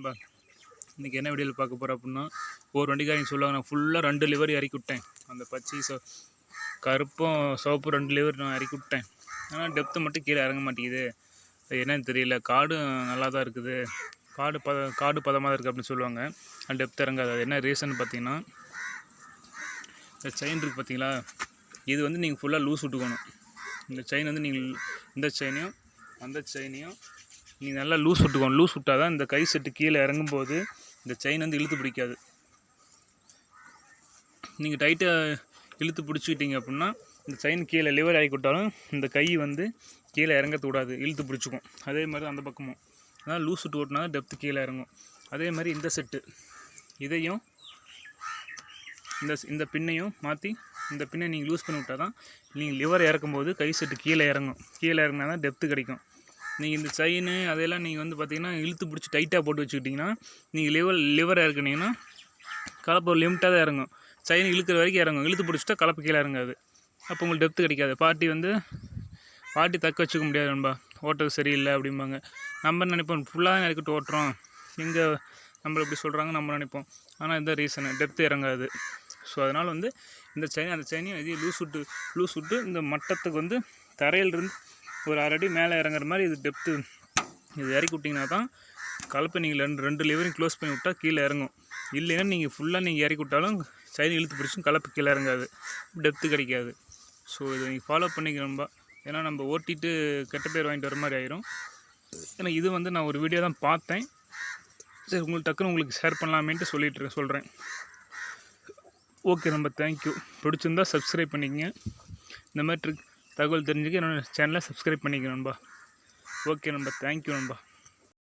நண்பா இன்றைக்கி என்ன வீடியோவில் பார்க்க போகிறோம் அப்படின்னா ஒரு வண்டிக்காரங்க சொல்லுவாங்க நான் ஃபுல்லாக ரெண்டு லிவர் இறக்கி விட்டேன். அந்த பச்சை சோ கருப்பும் சிவப்பு ரெண்டு லிவர் நான் இறக்கி விட்டேன். ஆனால் டெப்த்து மட்டும் கீழே இறங்க மாட்டேங்குது. என்னன்னு தெரியல. காடும் நல்லா தான் இருக்குது. காடு பத காடு பதமாக தான் இருக்குது அப்படின்னு சொல்லுவாங்க. ஆனால் டெப்த் இறங்காது. அது என்ன ரீசன் பார்த்தீங்கன்னா இந்த செயின் இருக்குது பார்த்தீங்களா? இது வந்து நீங்கள் ஃபுல்லாக லூஸ் விட்டுக்கணும். இந்த செயின் வந்து நீங்கள் இந்த செயினையும் அந்த செயினையும் நீங்கள் நல்லா லூஸ் விட்டுக்கணும் லூஸ் விட்டால் தான் இந்த கை செட்டு கீழே இறங்கும்போது இந்த செயின் வந்து இழுத்து பிடிக்காது. நீங்கள் டைட்டாக இழுத்து பிடிச்சிக்கிட்டீங்க அப்படின்னா இந்த செயின் கீழே லிவர் ஆகி விட்டாலும் இந்த கை வந்து கீழே இறங்கக்கூடாது இழுத்து பிடிச்சிக்கும் அதே மாதிரி அந்த பக்கமும். அதான் லூஸ் விட்டு ஓட்டினா டெப்த்து கீழே இறங்கும். அதே மாதிரி இந்த செட்டு இதையும் இந்த இந்த பின்னையும் மாற்றி இந்த பின்னை நீங்கள் லூஸ் பண்ணி விட்டால் தான் நீங்கள் லிவர் இறக்கும்போது கை செட்டு கீழே இறங்கும். கீழே இறங்கினா தான் டெப்த்து கிடைக்கும். நீங்கள் இந்த செயின் அதெல்லாம் நீங்கள் வந்து பார்த்தீங்கன்னா இழுத்து பிடிச்சி டைட்டாக போட்டு வச்சுக்கிட்டிங்கன்னா நீங்கள் லிவர் லிவராக இறக்குனீங்கன்னா கலப்பு லிமிட்டாக தான் இறங்கும். செயின் இழுக்கிற வரைக்கும் இறங்கும். இழுத்து பிடிச்சிட்டா கலப்பு கீழே இறங்காது. அப்போ உங்களுக்கு டெப்த்து கிடைக்காது. பாட்டி வந்து பாட்டி தக்க வச்சுக்க முடியாது நண்பா. ஓட்டது சரியில்லை அப்படிம்பாங்க. நம்ம நினைப்போம் ஃபுல்லாக தான் இறக்கிட்டு ஓட்டுறோம். எங்கே நம்மளை இப்படி சொல்கிறாங்க நம்ம நினைப்போம். ஆனால் இந்த ரீசனு டெப்த்து இறங்காது. ஸோ அதனால் வந்து இந்த செயின் அந்த செயினையும் இதையும் லூஸ் விட்டு லூஸ் விட்டு இந்த மட்டத்துக்கு வந்து தரையிலிருந்து ஒரு அரை அடி மேலே இறங்குற மாதிரி இது டெப்த்து இது இறக்கி விட்டிங்கன்னா தான் கலப்பை நீங்கள் ரெண்டு ரெண்டு லிவரையும் க்ளோஸ் பண்ணி விட்டால் கீழே இறங்கும். இல்லைன்னா நீங்கள் ஃபுல்லாக நீங்கள் இறக்கி விட்டாலும் சைடு இழுத்து பிடிச்சும் கலப்பு கீழே இறங்காது. டெப்த்து கிடைக்காது. ஸோ இதை நீங்கள் ஃபாலோ பண்ணிக்கணும்பா ஏன்னா நம்ம ஓட்டிட்டு கெட்ட பேர் வாங்கிட்டு வர மாதிரி ஆயிரும். ஏன்னா இது வந்து நான் ஒரு வீடியோ தான் பார்த்தேன். சரி உங்களுக்கு டக்குன்னு உங்களுக்கு ஷேர் பண்ணலாமேன்ட்டு சொல்லிட்டு சொல்கிறேன் ஓகே நம்ம தேங்க்யூ பிடிச்சிருந்தா சப்ஸ்கிரைப் பண்ணிக்கங்க. இந்த மாதிரி ட்ரிக் தகவல் தெரிஞ்சுக்க என்னோட சேனலை சப்ஸ்கிரைப் பண்ணிக்கணும்பா ஓகே நண்பா தேங்க்யூ நண்பா.